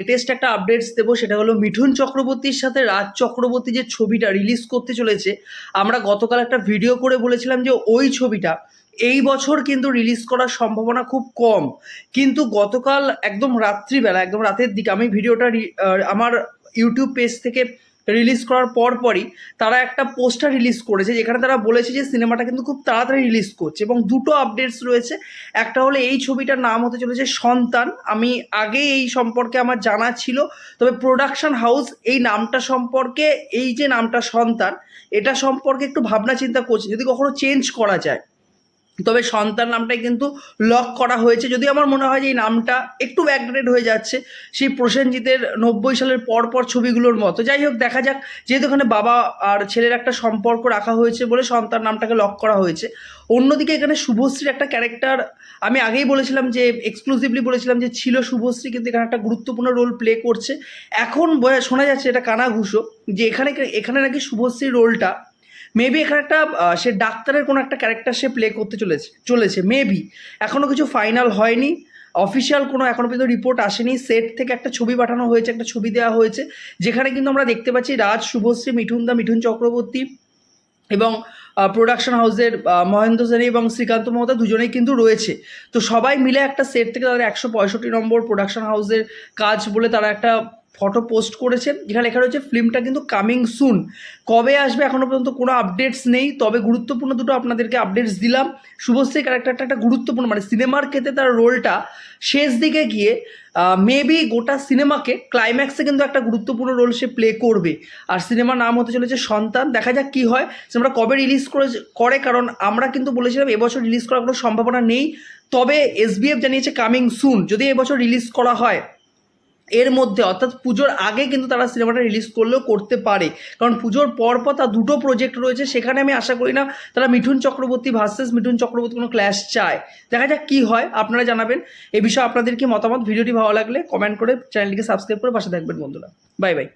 Latest একটা updates দেবো, সেটা হলো মিঠুন চক্রবর্তীর সাথে রাজ চক্রবর্তী যে ছবিটা রিলিজ করতে চলেছে, আমরা গতকাল একটা ভিডিও করে বলেছিলাম যে ওই ছবিটা এই বছর কিন্তু রিলিজ করার সম্ভাবনা খুব কম। কিন্তু গতকাল একদম রাত্রিবেলা, একদম রাতের দিকে আমি ভিডিওটা আমার ইউটিউব পেজ থেকে রিলিজ করার পর পরই তারা একটা পোস্টার রিলিজ করেছে, যেখানে তারা বলেছে যে সিনেমাটা কিন্তু খুব তাড়াতাড়ি রিলিজ করছে এবং দুটো আপডেটস রয়েছে। একটা হলো এই ছবিটার নাম হতে চলেছে সন্তান। আমি আগে এই সম্পর্কে আমার জানা ছিল, তবে প্রোডাকশন হাউস এই নামটা সম্পর্কে, এই যে নামটা সন্তান, এটা সম্পর্কে একটু ভাবনা চিন্তা করছে, যদি কখনো চেঞ্জ করা যায়। তবে সন্তান নামটাই কিন্তু লক করা হয়েছে। যদি আমার মনে হয় যে এই নামটা একটু ব্যাকডেটেড হয়ে যাচ্ছে, সেই প্রসেনজিতের নব্বই সালের পর পর ছবিগুলোর মতো। যাই হোক, দেখা যাক। যেহেতু এখানে বাবা আর ছেলের একটা সম্পর্ক রাখা হয়েছে বলে সন্তান নামটাকে লক করা হয়েছে। অন্যদিকে এখানে শুভশ্রীর একটা ক্যারেক্টার আমি আগেই বলেছিলাম যে এক্সক্লুসিভলি বলেছিলাম যে, ছিল শুভশ্রী কিন্তু এখানে একটা গুরুত্বপূর্ণ রোল প্লে করছে। এখন শোনা যাচ্ছে এটা কানাঘুষো, যে এখানে এখানে নাকি শুভশ্রীর রোলটা মেবি এখানে একটা সে ডাক্তারের কোনো একটা ক্যারেক্টার সে প্লে করতে চলেছে চলেছে মেবি এখনও কিছু ফাইনাল হয়নি। অফিসিয়াল কোনো এখনও পর্যন্ত রিপোর্ট আসেনি। সেট থেকে একটা ছবি পাঠানো হয়েছে, একটা ছবি দেওয়া হয়েছে, যেখানে কিন্তু আমরা দেখতে পাচ্ছি রাজ, শুভশ্রী, মিঠুন দা, মিঠুন চক্রবর্তী এবং প্রোডাকশন হাউসের মহেন্দ্র সেনী এবং শ্রীকান্ত মহতা দুজনেই কিন্তু রয়েছে। তো সবাই মিলে একটা সেট থেকে তাদের একশো পঁয়ষট্টি নম্বর প্রোডাকশন হাউসের কাজ বলে তারা একটা ফটো পোস্ট করেছে যেখানে লেখা রয়েছে ফিল্মটা কিন্তু কামিং সুন কবে আসবে এখনও পর্যন্ত কোনো আপডেটস নেই, তবে গুরুত্বপূর্ণ দুটো আপনাদেরকে আপডেটস দিলাম। শুভশ্রী ক্যারেক্টারটা একটা গুরুত্বপূর্ণ মানে সিনেমার ক্ষেত্রে তার রোলটা শেষ দিকে গিয়ে মেবি গোটা সিনেমাকে ক্লাইম্যাক্সে কিন্তু একটা গুরুত্বপূর্ণ রোল সে প্লে করবে। আর সিনেমার নাম হতে চলেছে সন্তান। দেখা যাক কি হয় সিনেমাটা কবে রিলিজ করে করে, কারণ আমরা কিন্তু বলেছিলাম এবছর রিলিজ করার কোনো সম্ভাবনা নেই। তবে এসবিএফ জানিয়েছে কামিং সুন যদি এবছর রিলিজ করা হয়। এর মধ্যে, অর্থাৎ পুজোর আগে কিন্তু তারা সিনেমাটা রিলিজ করলেও করতে পারে। কারণ পুজোর পরপর পর তার দুটো প্রজেক্ট রয়েছে, সেখানে আমি আশা করি না তারা মিঠুন চক্রবর্তী ভার্সেস মিঠুন চক্রবর্তী কোনো ক্ল্যাশ চায়। দেখা যাক কী হয়, আপনারা জানাবেন। এ বিষয়ে আপনাদের কি মতামত? ভিডিওটি ভালো লাগলে কমেন্ট করে চ্যানেলটিকে সাবস্ক্রাইব করে পাশে থাকবেন বন্ধুরা। Bye bye